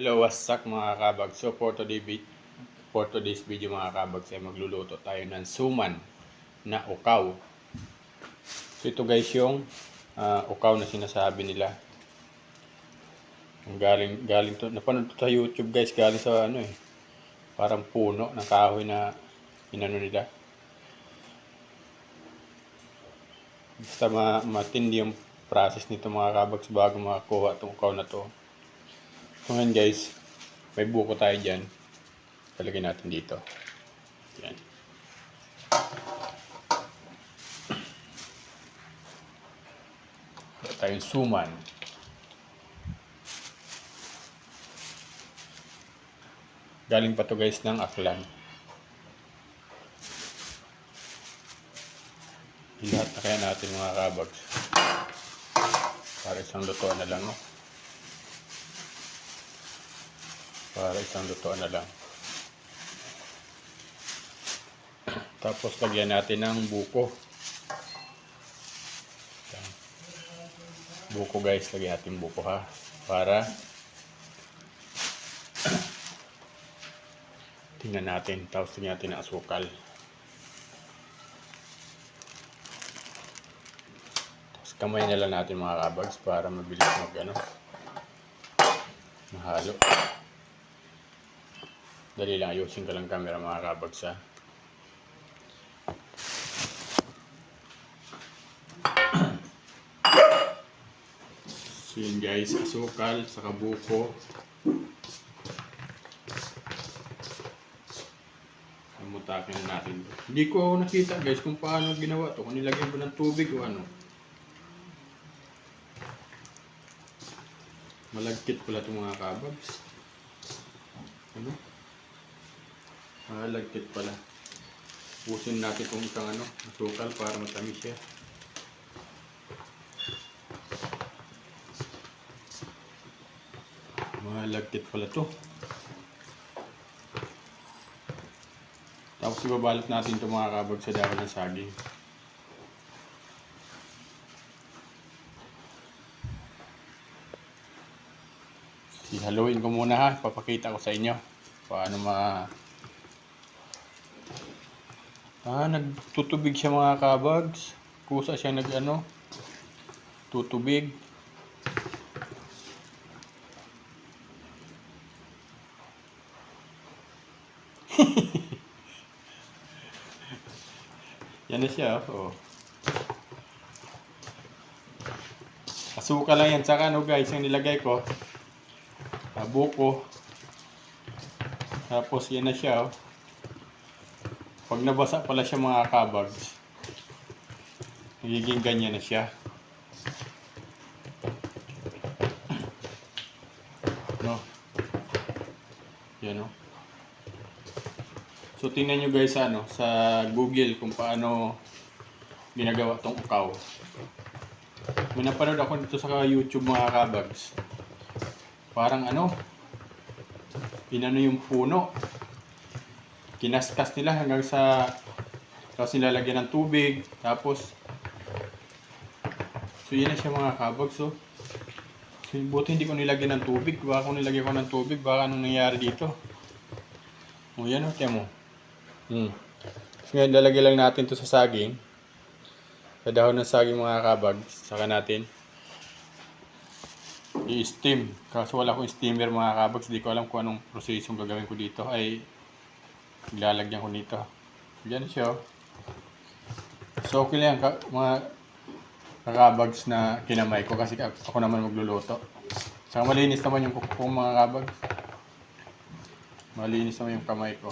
Hello, what's up mga kabag? So for today, for today's video mga kabag, ay magluluto tayo ng suman na ukaw. So ito guys yung ah, ukaw na sinasabi nila. Ang galing, galing to, napanood to sa YouTube guys, galing sa ano eh, parang puno ng kahoy na inano nila. Basta ma matindi yung process nito mga kabags bago makakuha itong ukaw na to. Ngayon guys, may buko tayo dyan. Talagay natin dito. Yan. Ito tayong suman. Galing pa to guys ng aklan. Lahat na kaya natin mga kabags. Para isang lutuan na lang. No? Para isang lutuan na lang. Tapos lagyan natin ng buko. Buko guys, lagyan natin buko ha. Para tingnan natin. Tapos tingnan natin ang asukal. Kamay na lang natin mga kabags para mabilis mag ano, mahalo. Dali lang, ayusin ko lang camera mga kabags ha. So yun guys, asukal, saka buko. Amutakin na natin. Hindi ko nakita guys kung paano ginawa to. Kung nilagay ba ng tubig o ano. Malagkit pala itong mga kabags. Ano? Malagkit pala. Pusin natin kung isang ano, asukal para matamis siya. Malagkit pala to. Tapos ibabalot natin itong mga kabag sa dahon ng saging. Ihaluin ko muna ha. Papakita ko sa inyo. Paano ma... Ah, nagtutubig siya mga kabags. Kusa siya nag ano. Tutubig. Yan na siya, oh. Asuka lang yan. Saka ano guys, yung nilagay ko. Ah, buko. Tapos yan na siya, oh. Pag nabasa pala siya mga kabags, nagiging ganyan na siya. No? Yan, oh. So tingnan nyo guys ano, sa Google kung paano ginagawa tong ukaw. May napanood ako dito sa YouTube mga kabags. Parang ano, inano yung puno. Kinaskas nila hanggang sa tapos nilalagyan ng tubig. Tapos So yun na siya mga kabags. So, so buti hindi ko nilagyan ng tubig. Baka kung nilagyan ko ng tubig, baka anong nangyari dito. O yan o, tiyan mo. Hmm. So, ngayon, lalagay lang natin to sa saging. Sa dahon ng saging mga kabag. Saka natin i-steam. Kaso wala akong steamer mga kabags. Hindi ko alam kung anong prosesong gagawin ko dito. Ay ilalagyan ko nito. Yan siya. oh. So okay lang ka, mga kakabags na kinamay ko kasi ako naman magluluto. Saka malinis naman yung kuko ko mga kabags. Malinis naman yung kamay ko.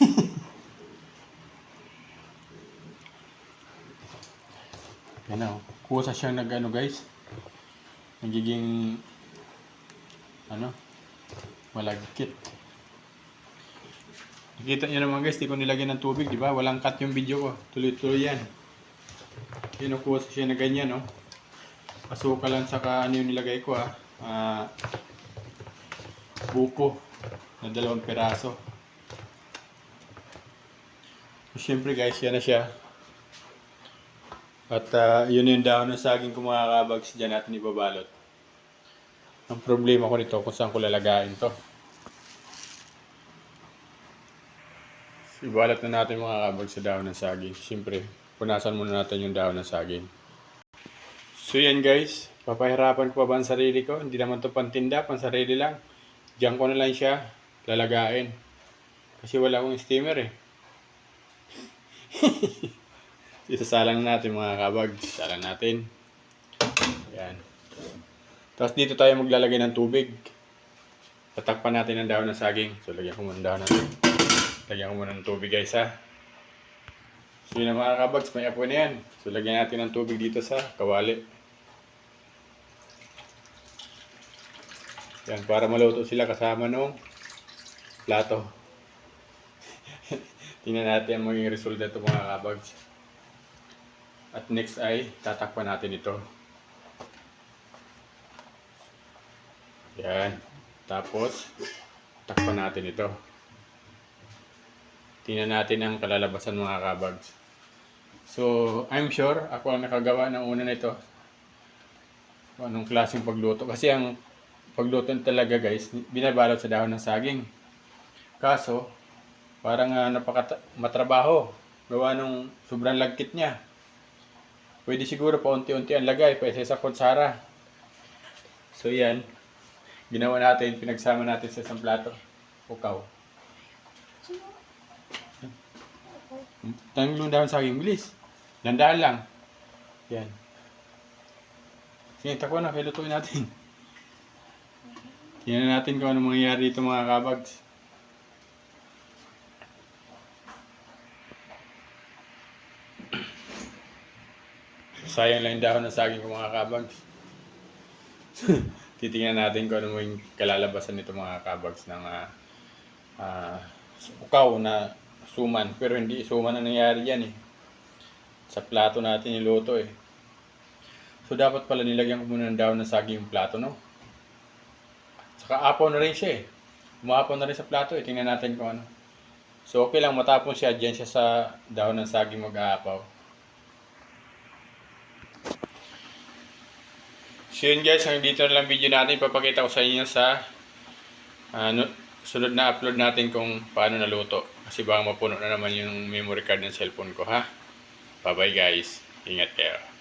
Yan na, oh. kusa siyang nag ano guys. Nagiging ano, malagkit. Nakita niyo naman guys, di ko nilagyan ng tubig, di ba? Walang cut yung video ko. Tuloy-tuloy yan. Kinukuha siya na ganyan, no? Asuka lang saka ano yung nilagay ko, ah. Ah, buko na dalawang peraso. So, Siyempre guys, yan na siya. At ah, yun yung dahon ng saging kung mga kabags dyan natin ibabalot. Ang problema ko nito kung saan ko lalagayin to. Ibalat na natin mga kabag sa dahon ng saging. Siyempre, punasan muna natin yung dahon ng saging. So yan guys, papahirapan ko pa ba ang sarili ko? Hindi naman to pantinda, pan sarili lang. Diyan ko na lang siya lalagain. Kasi wala akong steamer eh. Isasalang natin mga kabag. Salang natin. Yan. Tapos dito tayo maglalagay ng tubig. Tatakpan natin ang dahon ng saging. So lagyan ko muna ng dahon natin. Lagyan ko muna ng tubig guys ha. So yun na mga kabags, may apoy na yan. So lagyan natin ng tubig dito sa kawali. Yan, para maluto sila kasama nung plato. Tingnan natin ang magiging resulta ito mga kabags. At next ay tatakpan natin ito. Yan. Tapos, takpan natin ito. Tingnan natin ang kalalabasan mga kabags. So, I'm sure ako ang nakagawa ng una nito. Anong klaseng pagluto. Kasi ang pagluto talaga guys, binabalot sa dahon ng saging. Kaso, parang uh, napaka matrabaho. Gawa nung sobrang lagkit niya. Pwede siguro pa unti-unti ang lagay, pa sa kutsara. So yan, ginawa natin, pinagsama natin sa isang plato. Ukaw. Tanglong dahon sa aking bilis. Dandaan lang. Yan. Sige, takwa na, kailutuin natin. Tingnan natin kung ano mangyayari dito mga kabags. Sayang lang dahon ng saging ko mga kabags. Titingnan natin kung ano yung kalalabasan nito mga kabags ng uh, uh, ukaw na suman. Pero hindi suman ang nangyari yan eh. Sa plato natin niluto eh. So dapat pala nilagyan ko muna ng dahon ng saging yung plato no. Saka apaw na rin siya eh. Umapaw na rin sa plato eh. Tingnan natin kung ano. So okay lang matapon siya. Diyan siya sa dahon ng saging mag-aapaw. So yun guys, hanggang dito na lang video natin. Papakita ko sa inyo sa ano, sunod na upload natin kung paano naluto. Kasi baka mapuno na naman yung memory card ng cellphone ko ha. Bye bye guys. Ingat kayo.